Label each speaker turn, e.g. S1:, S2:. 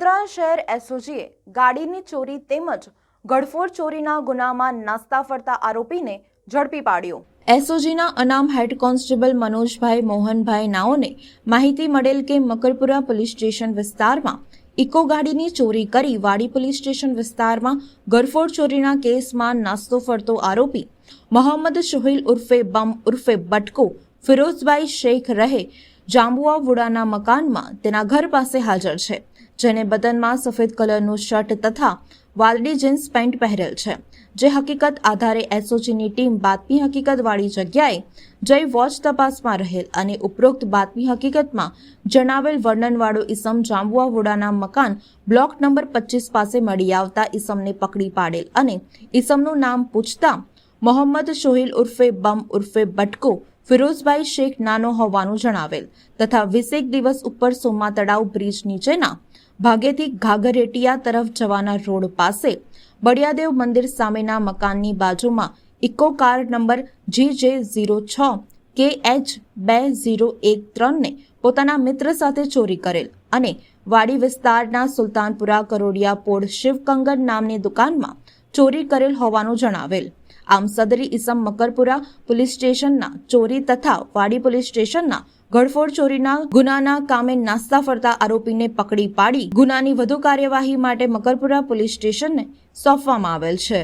S1: શહેર એસઓજીએ ગાડીની ચોરી તેમજ ગળફોડ ચોરીના ગુનામાં નાસ્તા ફરતા આરોપીને ઝડપી પાડ્યો. એસઓજીના અનામ હેડ કોન્સ્ટેબલ મનોજભાઈ મોહનભાઈ નાઓને માહિતી મળેલ કે મકરપુરા પોલીસ સ્ટેશન વિસ્તારમાં ઇકો ગાડીની ચોરી કરી વાડી પોલીસ સ્ટેશન વિસ્તારમાં ગરફોડ ચોરીના કેસમાં નાસ્તો ફરતો આરોપી મોહમ્મદ સોહિલ ઉર્ફે બમ ઉર્ફે બટકો, ફિરોઝભાઈ શેખ રહે જાંબુઆ વુડાના મકાનમાં તેના ઘર પાસે હાજર છે, જેને બદનમાં સફેદ કલરનું શર્ટ તથા વાદળી જીન્સ પેન્ટ પહેરેલ છે, જે હકીકત આધારે એસઓજીની ટીમ બાતમી હકીકતવાળી જગ્યાએ જઈ વોચ તપાસમાં રહેલ અને ઉપરોક્ત બાતમી હકીકતમાં જણાવેલ વર્ણનવાળો ઈસમ જાંબુઆ વોડાના મકાન બ્લોક નંબર પચીસ પાસે મળી આવતા ઈસમને પકડી પાડેલ અને ઈસમનું નામ પૂછતા મોહમ્મદ સોહિલ ઉર્ફે બમ ઉર્ફે બટકો, ફિરોઝભાઈ શેખ નાનો હોવાનું જણાવેલ તથા વીસેક દિવસ ઉપર સોમા તળાવ બ્રિજ નીચેના ભાગેથી ઘાઘરેટિયા તરફ જવાના રોડ પાસે બળિયાદેવ મંદિર સામેના મકાનની બાજુમાં ઇકો કાર નંબર જી જે ઝીરો છ કે એચ બે ઝીરો એક ત્રણને પોતાના મિત્ર સાથે ચોરી કરેલ અને વાડી વિસ્તારના સુલતાનપુરા કરોડિયા પોળ શિવકંગન નામની દુકાનમાં ચોરી કરેલ હોવાનું જણાવેલ. આમ સદરી ઇસમ મકરપુરા પોલીસ સ્ટેશનના ચોરી તથા વાડી પોલીસ સ્ટેશનના ગળફોડ ચોરીના ગુનાના કામે નાસ્તા ફરતા આરોપીને પકડી પાડી ગુનાની વધુ કાર્યવાહી માટે મકરપુરા પોલીસ સ્ટેશનને સોંપવામાં આવેલ છે.